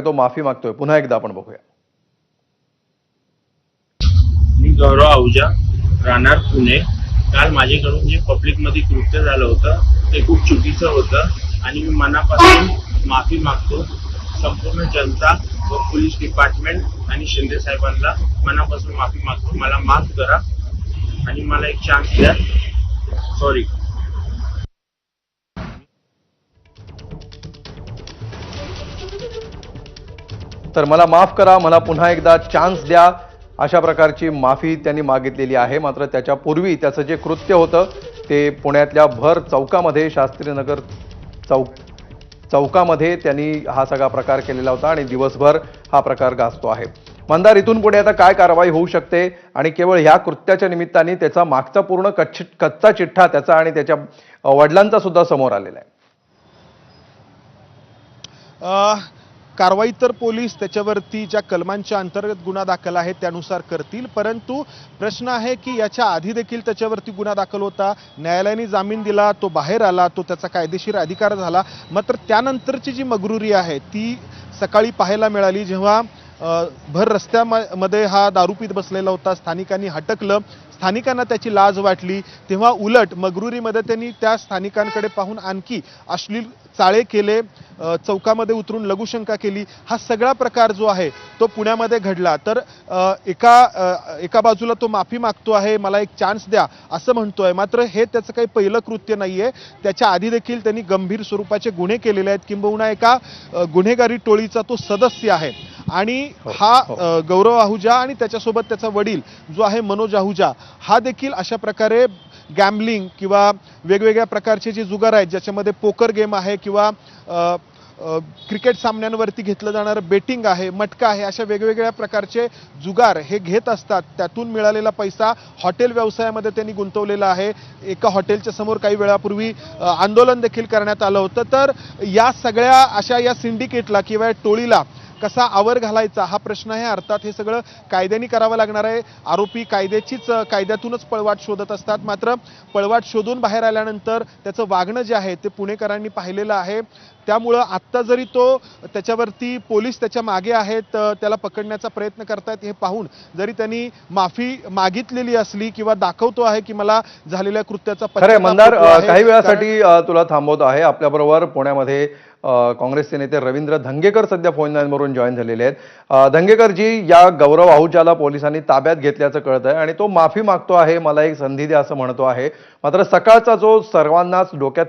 तो माफी मागतोय. पुन्हा एकदा आपण बघूया. मी गौरव आहुजा राहणार पुणे. काल माझ्याकडून जे पब्लिकमध्ये कृत्य झालं होतं ते खूप चुकीचं होतं आणि मी मनापासून माफी मागतो. संपूर्ण जनता व पोलीस डिपार्टमेंट आणि शिंदे साहेबांना मनापासून माफी मागतो. मला माफ करा आणि मला एक चान्स द्या. सॉरी तर मला माफ करा मला पुन्हा एकदा चान्स द्या. अशा प्रकारची माफी त्यांनी मागितलेली आहे. मात्र त्याच्यापूर्वी त्याचं जे कृत्य होतं ते पुण्यातल्या भर चौकामध्ये शास्त्रीनगर चौक चौकामध्ये त्यांनी हा सगळा प्रकार केलेला होता आणि दिवसभर हा प्रकार गाजतो आहे. मंदार इथून पुढे आता काय कारवाई होऊ शकते? आणि केवळ ह्या कृत्याच्या निमित्ताने त्याचा मागचा पूर्ण कच्छ कच्चा चिठ्ठा त्याचा आणि त्याच्या वडिलांचा सुद्धा समोर आलेला आहे. कारवाई तर पोलीस त्याच्यावरती ज्या कलमांच्या अंतर्गत गुन्हा दाखल आहे त्यानुसार करतील. परंतु प्रश्न आहे की याच्या आधी देखील त्याच्यावरती गुन्हा दाखल होता. न्यायालयाने जामीन दिला तो बाहेर आला तो त्याचा कायदेशीर अधिकार झाला. मात्र त्यानंतरची जी मगरुरी आहे ती सकाळी पाहायला मिळाली जेव्हा भर रस्त्यामध्ये हा दारू पीत बसलेला होता. स्थानिकांनी हटकलं. स्थानिकांना त्याची लाज वाटली. तेव्हा उलट मगरुरीमध्ये त्यांनी त्या स्थानिकांकडे पाहून आणखी अश्लील चाळे केले. चौकामध्ये उतरून लघुशंका केली. हा सगळा प्रकार जो आहे तो पुण्यामध्ये घडला. तर एका एका बाजूला तो माफी मागतो आहे मला एक चान्स द्या असं म्हणतोय. मात्र हे त्याचं काही पहिलं कृत्य नाहीये. त्याच्या आधी देखील त्यांनी गंभीर स्वरूपाचे गुन्हे केलेले आहेत. किंबहुना एका गुन्हेगारी टोळीचा तो सदस्य आहे. आणि हो, हा हो. गौरव आहुजा आणि त्याच्यासोबत त्याचा वडील जो आहे मनोज आहुजा हा देखील अशा प्रकारे गॅमलिंग किंवा वेगवेगळ्या प्रकारचे जे जुगार आहेत ज्याच्यामध्ये पोकर गेम आहे किंवा क्रिकेट सामन्यांवरती घेतलं जाणारं बेटिंग आहे मटका आहे अशा वेगवेगळ्या प्रकारचे जुगार हे घेत असतात. त्यातून मिळालेला पैसा हॉटेल व्यवसायामध्ये त्यांनी गुंतवलेला आहे. एका हॉटेलच्या समोर काही वेळापूर्वी आंदोलन देखील करण्यात आलं होतं. तर या सगळ्या अशा या सिंडिकेटला किंवा या टोळीला कसा आवर घालायचा हा प्रश्न आहे. अर्थात हे सगळं कायद्याने करावं लागणार आहे. आरोपी कायद्याचीच कायद्यातूनच पळवाट शोधत असतात. मात्र पळवाट शोधून बाहेर आल्यानंतर त्याचं वागणं जे आहे ते पुणेकरांनी पाहिलेलं आहे. त्यामुळं आत्ता जरी तो त्याच्यावरती पोलीस त्याच्यामागे आहेत त्याला पकडण्याचा प्रयत्न करतायत हे पाहून जरी त्यांनी माफी मागितलेली असली किंवा दाखवतो आहे की मला झालेल्या कृत्याचा मंदार. काही वेळासाठी तुला थांबवतो आहे. आपल्याबरोबर पुण्यामध्ये काँग्रेसचे नेते रवींद्र धंगेकर सध्या फोन लाईनवरून जॉईन झालेले आहेत. धंगेकरजी या गौरव आहुजाला पोलिसांनी ताब्यात घेतल्याचं कळत आहे आणि तो माफी मागतो आहे मला एक संधी द्या असं म्हणतो आहे. मात्र सकाळचा जो सर्वांनाच डोक्यात